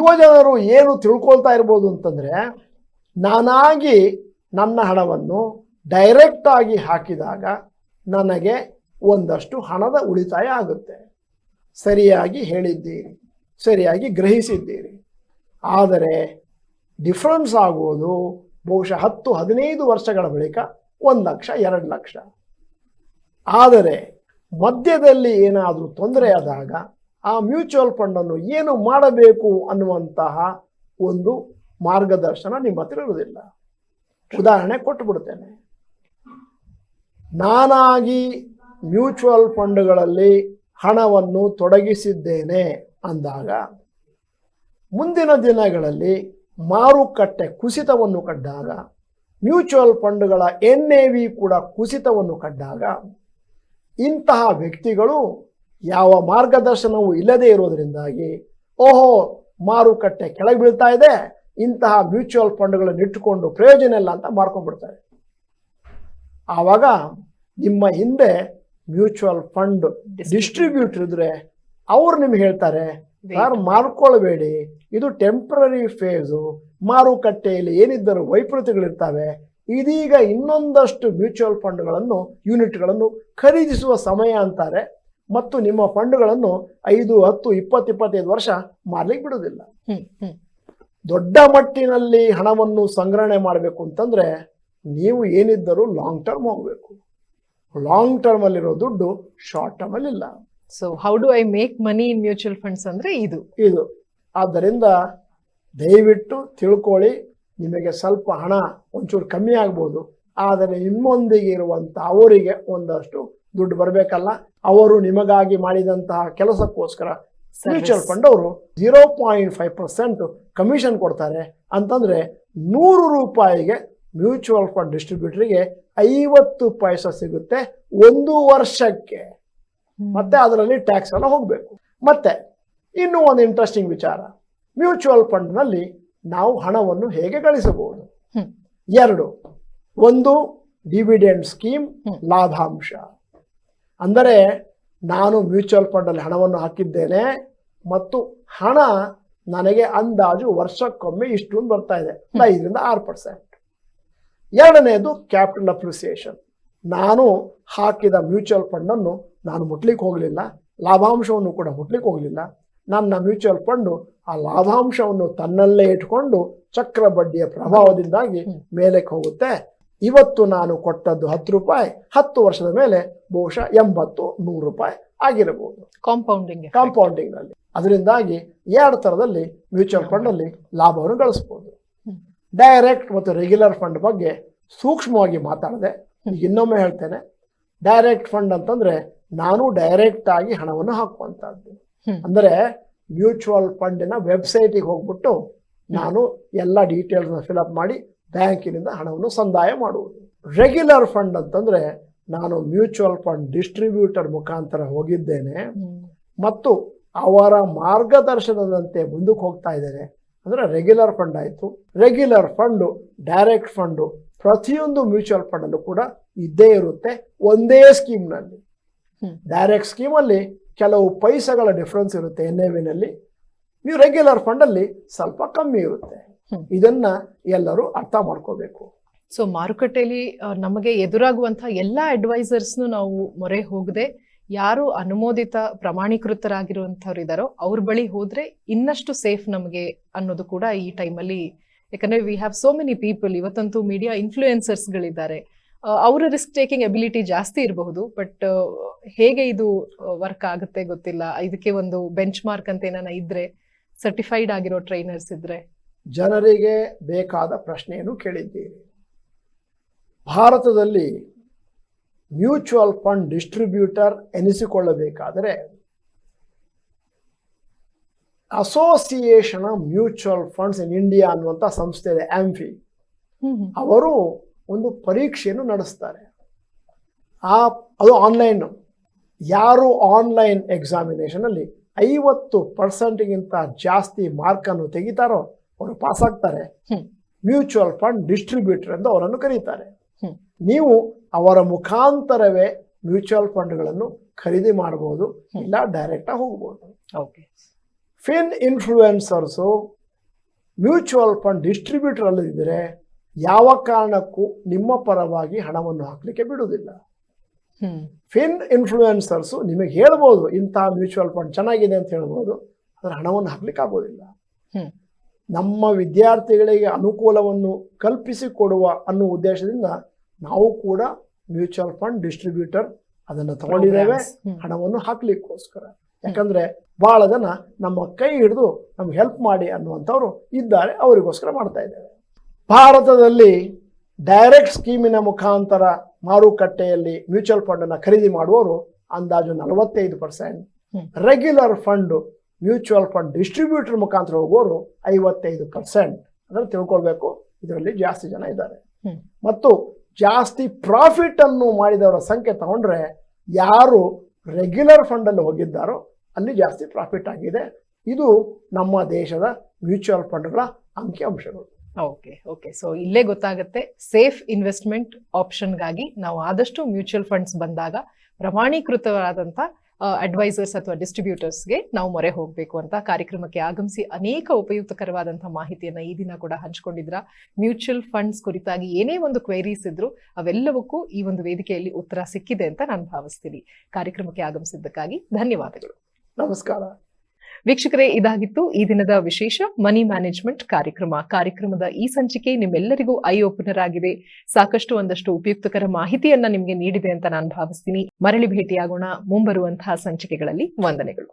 ಯುವಜನರು ಏನು ತಿಳ್ಕೊಳ್ತಾ ಇರ್ಬೋದು ಅಂತಂದರೆ, ನಾನಾಗಿ ನನ್ನ ಹಣವನ್ನು ಡೈರೆಕ್ಟಾಗಿ ಹಾಕಿದಾಗ ನನಗೆ ಒಂದಷ್ಟು ಹಣದ ಉಳಿತಾಯ ಆಗುತ್ತೆ. ಸರಿಯಾಗಿ ಹೇಳಿದ್ದೀರಿ, ಸರಿಯಾಗಿ ಗ್ರಹಿಸಿದ್ದೀರಿ. ಆದರೆ ಡಿಫ್ರೆನ್ಸ್ ಆಗುವುದು ಬಹುಶಃ ಹತ್ತು, ಹದಿನೈದು ವರ್ಷಗಳ ಬಳಿಕ ಒಂದು ಲಕ್ಷ, ಎರಡು ಲಕ್ಷ. ಆದರೆ ಮಧ್ಯದಲ್ಲಿ ಏನಾದರೂ ತೊಂದರೆ ಆದಾಗ ಆ ಮ್ಯೂಚುವಲ್ ಫಂಡನ್ನು ಏನು ಮಾಡಬೇಕು ಅನ್ನುವಂತಹ ಒಂದು ಮಾರ್ಗದರ್ಶನ ನಿಮ್ಮ ಹತ್ರ ಇರುವುದಿಲ್ಲ. ಉದಾಹರಣೆ ಕೊಟ್ಟು ಬಿಡ್ತೇನೆ ನಾನಾಗಿ ಮ್ಯೂಚುವಲ್ ಫಂಡ್ಗಳಲ್ಲಿ ಹಣವನ್ನು ತೊಡಗಿಸಿದ್ದೇನೆ ಅಂದಾಗ, ಮುಂದಿನ ದಿನಗಳಲ್ಲಿ ಮಾರುಕಟ್ಟೆ ಕುಸಿತವನ್ನು ಕಂಡಾಗ, ಮ್ಯೂಚುವಲ್ ಫಂಡ್ಗಳ ಎನ್ ಎ ವಿ ಕೂಡ ಕುಸಿತವನ್ನು ಕಂಡಾಗ ಇಂತಹ ವ್ಯಕ್ತಿಗಳು ಯಾವ ಮಾರ್ಗದರ್ಶನವೂ ಇಲ್ಲದೆ ಇರೋದರಿಂದಾಗಿ ಓಹೋ ಮಾರುಕಟ್ಟೆ ಕೆಳಗೆ ಬೀಳ್ತಾ ಇದೆ ಇಂತಹ ಮ್ಯೂಚುವಲ್ ಫಂಡ್ಗಳನ್ನು ಇಟ್ಟುಕೊಂಡು ಪ್ರಯೋಜನ ಇಲ್ಲ ಅಂತ ಮಾರ್ಕೊಂಡ್ಬಿಡ್ತಾರೆ. ಆವಾಗ ನಿಮ್ಮ ಹಿಂದೆ ಮ್ಯೂಚುವಲ್ ಫಂಡ್ ಡಿಸ್ಟ್ರಿಬ್ಯೂಟರ್ ಇದ್ರೆ ಅವ್ರು ನಿಮ್ಗೆ ಹೇಳ್ತಾರೆ ಯಾರು ಮಾರ್ಕೊಳ್ಬೇಡಿ ಇದು ಟೆಂಪ್ರರಿ ಫೇಸು. ಮಾರುಕಟ್ಟೆಯಲ್ಲಿ ಏನಿದ್ದರೂ ವೈಪರೀತ್ಯಗಳಿರ್ತವೆ. ಇದೀಗ ಇನ್ನೊಂದಷ್ಟು ಮ್ಯೂಚುವಲ್ ಫಂಡ್ಗಳನ್ನು ಯೂನಿಟ್ಗಳನ್ನು ಖರೀದಿಸುವ ಸಮಯ ಅಂತಾರೆ. ಮತ್ತು ನಿಮ್ಮ ಫಂಡ್ಗಳನ್ನು ಐದು ಹತ್ತು ಇಪ್ಪತ್ತು ಇಪ್ಪತ್ತೈದು ವರ್ಷ ಮಾರ್ಲಿಕ್ಕೆ ಬಿಡುವುದಿಲ್ಲ. ದೊಡ್ಡ ಮಟ್ಟಿನಲ್ಲಿ ಹಣವನ್ನು ಸಂಗ್ರಹಣೆ ಮಾಡಬೇಕು ಅಂತಂದ್ರೆ ನೀವು ಏನಿದ್ದರೂ ಲಾಂಗ್ ಟರ್ಮ್ ಹೋಗಬೇಕು. ಲಾಂಗ್ ಟರ್ಮ್ ಅಲ್ಲಿರೋ ದುಡ್ಡು ಶಾರ್ಟ್ ಟರ್ಮ್ ಅಲ್ಲಿ ಇಲ್ಲ. So how do I make money in mutual funds ಅಂದ್ರೆ ಇದು. ಇದು. ಆದ್ದರಿಂದ ದಯವಿಟ್ಟು ತಿಳ್ಕೊಳ್ಳಿ ನಿಮಗೆ ಸ್ವಲ್ಪ ಹಣ ಒಂಚೂರು ಕಮ್ಮಿ ಆಗ್ಬೋದು. ಆದರೆ ನಿಮ್ಮೊಂದಿಗೆ ಇರುವಂತ ಅವರಿಗೆ ಒಂದಷ್ಟು ದುಡ್ಡು ಬರಬೇಕಲ್ಲ. ಅವರು ನಿಮಗಾಗಿ ಮಾಡಿದಂತಹ ಕೆಲಸಕ್ಕೋಸ್ಕರ ಮ್ಯೂಚುವಲ್ ಫಂಡ್ ಅವರು zero point five percent commission ಕೊಡ್ತಾರೆ. ಅಂತಂದ್ರೆ ನೂರು ರೂಪಾಯಿಗೆ ಮ್ಯೂಚುವಲ್ ಫಂಡ್ ಡಿಸ್ಟ್ರಿಬ್ಯೂಟರ್ಗೆ ಐವತ್ತು ಪೈಸ ಸಿಗುತ್ತೆ ಒಂದು ವರ್ಷಕ್ಕೆ. ಮತ್ತೆ ಅದರಲ್ಲಿ ಟ್ಯಾಕ್ಸ್ ಎಲ್ಲ ಹೋಗಬೇಕು. ಮತ್ತೆ ಇನ್ನೂ ಒಂದು ಇಂಟ್ರೆಸ್ಟಿಂಗ್ ವಿಚಾರ. ಮ್ಯೂಚುವಲ್ ಫಂಡ್ನಲ್ಲಿ ನಾವು ಹಣವನ್ನು ಹೇಗೆ ಗಳಿಸಬಹುದು. ಎರಡು ಒಂದು ಡಿವಿಡೆಂಡ್ ಸ್ಕೀಮ್ ಲಾಭಾಂಶ. ಅಂದರೆ ನಾನು ಮ್ಯೂಚುವಲ್ ಫಂಡಲ್ಲಿ ಹಣವನ್ನು ಹಾಕಿದ್ದೇನೆ ಮತ್ತು ಹಣ ನನಗೆ ಅಂದಾಜು ವರ್ಷಕ್ಕೊಮ್ಮೆ ಇಷ್ಟು ಅಂತ ಬರ್ತಾ ಇದೆ. ಐದರಿಂದ ಆರು ಪರ್ಸೆಂಟ್ ಎರಡನೆಯದು ಕ್ಯಾಪಿಟಲ್ ಅಪ್ರಿಸಿಯೇಷನ್ ನಾನು ಹಾಕಿದ ಮ್ಯೂಚುವಲ್ ಫಂಡನ್ನು ನಾನು ಮುಟ್ಲಿಕ್ಕೆ ಹೋಗಲಿಲ್ಲ. ಲಾಭಾಂಶವನ್ನು ಕೂಡ ಮುಟ್ಲಿಕ್ಕೆ ಹೋಗಲಿಲ್ಲ. ನನ್ನ ಮ್ಯೂಚುವಲ್ ಫಂಡು ಆ ಲಾಭಾಂಶವನ್ನು ತನ್ನಲ್ಲೇ ಇಟ್ಕೊಂಡು ಚಕ್ರ ಬಡ್ಡಿಯ ಪ್ರಭಾವದಿಂದಾಗಿ ಮೇಲಕ್ಕೆ ಹೋಗುತ್ತೆ. ಇವತ್ತು ನಾನು ಕೊಟ್ಟದ್ದು ಹತ್ತು ರೂಪಾಯಿ ಹತ್ತು ವರ್ಷದ ಮೇಲೆ ಬಹುಶಃ ಎಂಬತ್ತು ನೂರು ರೂಪಾಯಿ ಆಗಿರಬಹುದು. ಕಾಂಪೌಂಡಿಂಗ್ ಕಾಂಪೌಂಡಿಂಗ್ನಲ್ಲಿ ಅದರಿಂದಾಗಿ ಎರಡು ಥರದಲ್ಲಿ ಮ್ಯೂಚುವಲ್ ಫಂಡ್ ಅಲ್ಲಿ ಲಾಭವನ್ನು ಗಳಿಸಬಹುದು. ಡೈರೆಕ್ಟ್ ಮತ್ತು ರೆಗ್ಯುಲರ್ ಫಂಡ್ ಬಗ್ಗೆ ಸೂಕ್ಷ್ಮವಾಗಿ ಮಾತಾಡದೆ ಇನ್ನೊಮ್ಮೆ ಹೇಳ್ತೇನೆ. ಡೈರೆಕ್ಟ್ ಫಂಡ್ ಅಂತಂದ್ರೆ ನಾನು ಡೈರೆಕ್ಟ್ ಆಗಿ ಹಣವನ್ನು ಹಾಕುವಂತಹದ್ದು. ಅಂದರೆ ಮ್ಯೂಚುವಲ್ ಫಂಡಿನ ವೆಬ್ಸೈಟಿಗೆ ಹೋಗ್ಬಿಟ್ಟು ನಾನು ಎಲ್ಲ ಡೀಟೇಲ್ಸ್ನ ಫಿಲಪ್ ಮಾಡಿ ಬ್ಯಾಂಕಿನಿಂದ ಹಣವನ್ನು ಸಂದಾಯ ಮಾಡುವುದು. ರೆಗ್ಯುಲರ್ ಫಂಡ್ ಅಂತಂದ್ರೆ ನಾನು ಮ್ಯೂಚುವಲ್ ಫಂಡ್ ಡಿಸ್ಟ್ರಿಬ್ಯೂಟರ್ ಮುಖಾಂತರ ಹೋಗಿದ್ದೇನೆ. ಮತ್ತು ಅವರ ಮಾರ್ಗದರ್ಶನದಂತೆ ಮುಂದಕ್ಕೆ ಹೋಗ್ತಾ ಇದ್ದೇನೆ. ಅಂದರೆ ರೆಗ್ಯುಲರ್ ಫಂಡ್ ಆಯಿತು. ರೆಗ್ಯುಲರ್ ಫಂಡು ಡೈರೆಕ್ಟ್ ಫಂಡು ಪ್ರತಿಯೊಂದು ಮ್ಯೂಚುವಲ್ ಫಂಡಲ್ಲೂ ಕೂಡ ಇದ್ದೇ ಇರುತ್ತೆ ಒಂದೇ ಸ್ಕೀಮ್ನಲ್ಲಿ. ಡೈರೆಕ್ಟ್ ಸ್ಕೀಮಲ್ಲಿ ಕೆಲವು ಪೈಸೆಗಳ ಡಿಫ್ರೆನ್ಸ್ ಇರುತ್ತೆ ಎನ್ ಎ ವಿನಲ್ಲಿ ನೀವು ರೆಗ್ಯುಲರ್ ಫಂಡಲ್ಲಿ ಸ್ವಲ್ಪ ಕಮ್ಮಿ ಇರುತ್ತೆ. ಇದನ್ನ ಎಲ್ಲರೂ ಅರ್ಥ ಮಾಡ್ಕೋಬೇಕು. ಸೊ ಮಾರುಕಟ್ಟೆಯಲ್ಲಿ ನಮಗೆ ಎದುರಾಗುವಂತಹ ಎಲ್ಲಾ ಅಡ್ವೈಸರ್ಸ್ನು ನಾವು ಮೊರೆ ಹೋಗದೆ ಯಾರು ಅನುಮೋದಿತ ಪ್ರಮಾಣೀಕೃತರಾಗಿರುವಂಥವ್ರು ಇದ್ದಾರೋ ಅವ್ರ ಬಳಿ ಹೋದ್ರೆ ಇನ್ನಷ್ಟು ಸೇಫ್ ನಮಗೆ ಅನ್ನೋದು ಕೂಡ ಈ ಟೈಮಲ್ಲಿ ಯಾಕಂದ್ರೆ we have so many people ಇವತ್ತಂತೂ media ಇನ್ಫ್ಲೂಯೆನ್ಸರ್ಸ್ಗಳಿದ್ದಾರೆ ಅವರ ರಿಸ್ಕ್ ಟೇಕಿಂಗ್ ಎಬಿಲಿಟಿ ಜಾಸ್ತಿ ಇರಬಹುದು ಬಟ್ ಹೇಗೆ ಇದು ವರ್ಕ್ ಆಗುತ್ತೆ ಗೊತ್ತಿಲ್ಲ. ಇದಕ್ಕೆ ಒಂದು ಬೆಂಚ್ ಮಾರ್ಕ್ ಅಂತ ಏನಾನ ಇದ್ರೆ ಸರ್ಟಿಫೈಡ್ ಆಗಿರೋ ಟ್ರೈನರ್ಸ್ ಇದ್ರೆ. ಜನರಿಗೆ ಬೇಕಾದ ಪ್ರಶ್ನೆಯನ್ನು ಕೇಳಿದ್ದೀರಿ. ಭಾರತದಲ್ಲಿ mutual fund distributor ಎನಿಸಿಕೊಳ್ಳಬೇಕಾದರೆ association of mutual funds in India ಅನ್ನುವಂಥ ಸಂಸ್ಥೆ ಇದೆ ಆಂಫಿ ಅವರು ಒಂದು ಪರೀಕ್ಷೆಯನ್ನು ನಡೆಸ್ತಾರೆ. ಆ ಅದು ಆನ್ಲೈನ್. ಯಾರು ಆನ್ಲೈನ್ ಎಕ್ಸಾಮಿನೇಷನಲ್ಲಿ ಐವತ್ತು ಪರ್ಸೆಂಟ್ಗಿಂತ ಜಾಸ್ತಿ ಮಾರ್ಕನ್ನು ತೆಗಿತಾರೋ ಅವರು ಪಾಸ್ ಆಗ್ತಾರೆ. ಮ್ಯೂಚುವಲ್ ಫಂಡ್ ಡಿಸ್ಟ್ರಿಬ್ಯೂಟರ್ ಎಂದು ಅವರನ್ನು ಕರೀತಾರೆ. ನೀವು ಅವರ ಮುಖಾಂತರವೇ ಮ್ಯೂಚುವಲ್ ಫಂಡ್ಗಳನ್ನು ಖರೀದಿ ಮಾಡಬಹುದು ಇಲ್ಲ ಡೈರೆಕ್ಟಾಗಿ ಹೋಗ್ಬೋದು okay. Fin influencers mutual fund distributor ಅಲ್ಲದಿದ್ದರೆ ಯಾವ ಕಾರಣಕ್ಕೂ ನಿಮ್ಮ ಪರವಾಗಿ ಹಣವನ್ನು ಹಾಕಲಿಕ್ಕೆ ಬಿಡುವುದಿಲ್ಲ. ಫಿನ್ ಇನ್ಫ್ಲೂಯೆನ್ಸರ್ಸು ನಿಮಗೆ ಹೇಳ್ಬೋದು ಇಂಥ ಮ್ಯೂಚುವಲ್ ಫಂಡ್ ಚೆನ್ನಾಗಿದೆ ಅಂತ ಹೇಳ್ಬೋದು ಅದರ ಹಣವನ್ನು ಹಾಕ್ಲಿಕ್ಕೆ ಆಗೋದಿಲ್ಲ. ನಮ್ಮ ವಿದ್ಯಾರ್ಥಿಗಳಿಗೆ ಅನುಕೂಲವನ್ನು ಕಲ್ಪಿಸಿಕೊಡುವ ಅನ್ನೋ ಉದ್ದೇಶದಿಂದ ನಾವು ಕೂಡ ಮ್ಯೂಚುವಲ್ ಫಂಡ್ ಡಿಸ್ಟ್ರಿಬ್ಯೂಟರ್ ಅದನ್ನು ತಗೊಂಡಿದ್ದೇವೆ. ಹಣವನ್ನು ಹಾಕ್ಲಿಕ್ಕೋಸ್ಕರ. ಯಾಕಂದ್ರೆ ಬಹಳ ಜನ ನಮ್ಮ ಕೈ ಹಿಡಿದು ನಮ್ಗೆ ಹೆಲ್ಪ್ ಮಾಡಿ ಅನ್ನುವಂಥವ್ರು ಇದ್ದಾರೆ ಅವರಿಗೋಸ್ಕರ ಮಾಡ್ತಾ ಇದ್ದೇವೆ. ಭಾರತದಲ್ಲಿ ಡೈರೆಕ್ಟ್ ಸ್ಕೀಮಿನ ಮುಖಾಂತರ ಮಾರುಕಟ್ಟೆಯಲ್ಲಿ ಮ್ಯೂಚುವಲ್ ಫಂಡ್ ಅನ್ನು ಖರೀದಿ ಮಾಡುವವರು ಅಂದಾಜು ನಲವತ್ತೈದು percent. Regular fund mutual fund distributor ಮುಖಾಂತರ ಹೋಗೋರು ಐವತ್ತೈದು ಪರ್ಸೆಂಟ್ ಅದನ್ನು ತಿಳ್ಕೊಳ್ಬೇಕು. ಇದರಲ್ಲಿ ಜಾಸ್ತಿ ಜನ ಇದ್ದಾರೆ. ಮತ್ತು ಜಾಸ್ತಿ ಪ್ರಾಫಿಟ್ ಅನ್ನು ಮಾಡಿದವರ ಸಂಖ್ಯೆ ತಗೊಂಡ್ರೆ ಯಾರು ರೆಗ್ಯುಲರ್ ಫಂಡಲ್ಲಿ ಹೋಗಿದ್ದಾರೋ ಅಲ್ಲಿ ಜಾಸ್ತಿ ಪ್ರಾಫಿಟ್ ಆಗಿದೆ. ಇದು ನಮ್ಮ ದೇಶದ ಮ್ಯೂಚುವಲ್ ಫಂಡ್ಗಳ ಅಂಕಿಅಂಶಗಳು ಓಕೆ ಓಕೆ. ಸೊ ಇಲ್ಲೇ ಗೊತ್ತಾಗುತ್ತೆ. ಸೇಫ್ ಇನ್ವೆಸ್ಟ್ಮೆಂಟ್ ಆಪ್ಷನ್ಗಾಗಿ ನಾವು ಆದಷ್ಟು ಮ್ಯೂಚುವಲ್ ಫಂಡ್ಸ್ ಬಂದಾಗ ಪ್ರಮಾಣೀಕೃತವಾದಂಥ ಅಡ್ವೈಸರ್ಸ್ ಅಥವಾ ಡಿಸ್ಟ್ರಿಬ್ಯೂಟರ್ಸ್ಗೆ ನಾವು ಮೊರೆ ಹೋಗಬೇಕು ಅಂತ ಕಾರ್ಯಕ್ರಮಕ್ಕೆ ಆಗಮಿಸಿ ಅನೇಕ ಉಪಯುಕ್ತಕರವಾದಂಥ ಮಾಹಿತಿಯನ್ನು ಈ ದಿನ ಕೂಡ ಹಂಚ್ಕೊಂಡಿದ್ರ. ಮ್ಯೂಚುವಲ್ ಫಂಡ್ಸ್ ಕುರಿತಾಗಿ ಏನೇ ಒಂದು ಕ್ವೈರೀಸ್ ಇದ್ರು ಅವೆಲ್ಲವಕ್ಕೂ ಈ ಒಂದು ವೇದಿಕೆಯಲ್ಲಿ ಉತ್ತರ ಸಿಕ್ಕಿದೆ ಅಂತ ನಾನು ಭಾವಿಸ್ತೀನಿ. ಕಾರ್ಯಕ್ರಮಕ್ಕೆ ಆಗಮಿಸಿದ್ದಕ್ಕಾಗಿ ಧನ್ಯವಾದಗಳು. ನಮಸ್ಕಾರ. ವೀಕ್ಷಕರೇ, ಇದಾಗಿತ್ತು ಈ ದಿನದ ವಿಶೇಷ ಮನಿ ಮ್ಯಾನೇಜ್ಮೆಂಟ್ ಕಾರ್ಯಕ್ರಮ. ಕಾರ್ಯಕ್ರಮದ ಈ ಸಂಚಿಕೆ ನಿಮ್ಮೆಲ್ಲರಿಗೂ ಐ ಓಪನರ್ ಆಗಿದೆ. ಸಾಕಷ್ಟು ಒಂದಷ್ಟು ಉಪಯುಕ್ತಕರ ಮಾಹಿತಿಯನ್ನ ನಿಮಗೆ ನೀಡಿದೆ ಅಂತ ನಾನು ಭಾವಿಸ್ತೀನಿ. ಮರಳಿ ಭೇಟಿಯಾಗೋಣ ಮುಂಬರುವಂತಹ ಸಂಚಿಕೆಗಳಲ್ಲಿ. ವಂದನೆಗಳು.